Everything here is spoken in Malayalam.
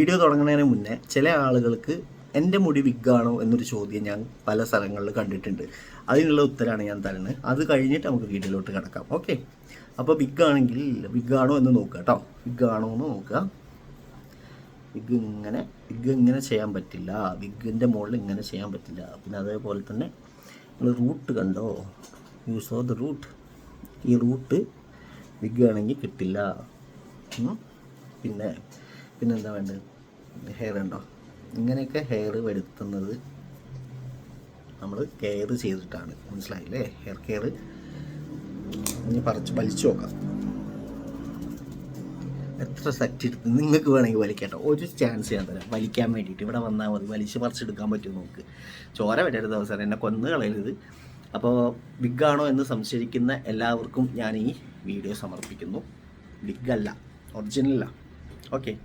വീഡിയോ തുടങ്ങുന്നതിന് മുന്നേ ചില ആളുകൾക്ക് എന്റെ മുടി വിഗ്ഗാണോ എന്നൊരു ചോദ്യം ഞാൻ പല സ്ഥലങ്ങളിൽ കണ്ടിട്ടുണ്ട്. അതിനുള്ള ഉത്തരമാണ് ഞാൻ തരുന്നത്. അത് കഴിഞ്ഞിട്ട് നമുക്ക് വീഡിയോയിലോട്ട് കിടക്കാം. ഓക്കെ? അപ്പോൾ വിഗ്ഗാണെങ്കിൽ വിഗ്ഗാണോ എന്ന് നോക്കുക കേട്ടോ. വിഗ്ഗാണോ എന്ന് നോക്കുക. വിഗ് ഇങ്ങനെ വിഗ് ഇങ്ങനെ ചെയ്യാൻ പറ്റില്ല. വിഗിന്റെ മുകളിൽ ഇങ്ങനെ ചെയ്യാൻ പറ്റില്ല. പിന്നെ അതേപോലെ തന്നെ നിങ്ങൾ റൂട്ട് കണ്ടോ? യൂസ് ഓഫ് ദ റൂട്ട് ഈ റൂട്ട് വിഗ് ആണെങ്കിൽ കിട്ടില്ല പിന്നെ പിന്നെന്താ വേണ്ടത്? ഹെയർ ഉണ്ടോ? ഇങ്ങനെയൊക്കെ ഹെയർ വരുത്തുന്നത് നമ്മൾ കെയർ ചെയ്തിട്ടാണ്. മനസ്സിലായില്ലേ? ഹെയർ കെയർ ഇനി പറിച്ച് വലിച്ചു നോക്കാം. എത്ര സെറ്റ് എടുത്ത് നിങ്ങൾക്ക് വേണമെങ്കിൽ വലിക്കട്ടോ. ഒരു ചാൻസ് ഞാൻ തരാം. വലിക്കാൻ വേണ്ടിയിട്ട്. ഇവിടെ വന്നാൽ മതി. വലിച്ച് പറിച്ചെടുക്കാൻ പറ്റും നമുക്ക്. ചോര വരരുത് അവസരം എന്നെ കൊന്നു കളയരുത്. അപ്പോൾ ബിഗാണോ എന്ന് സംശയിക്കുന്ന എല്ലാവർക്കും ഞാൻ ഈ വീഡിയോ സമർപ്പിക്കുന്നു. ബിഗ് അല്ല. ഒറിജിനൽ അല്ല. ഓക്കെ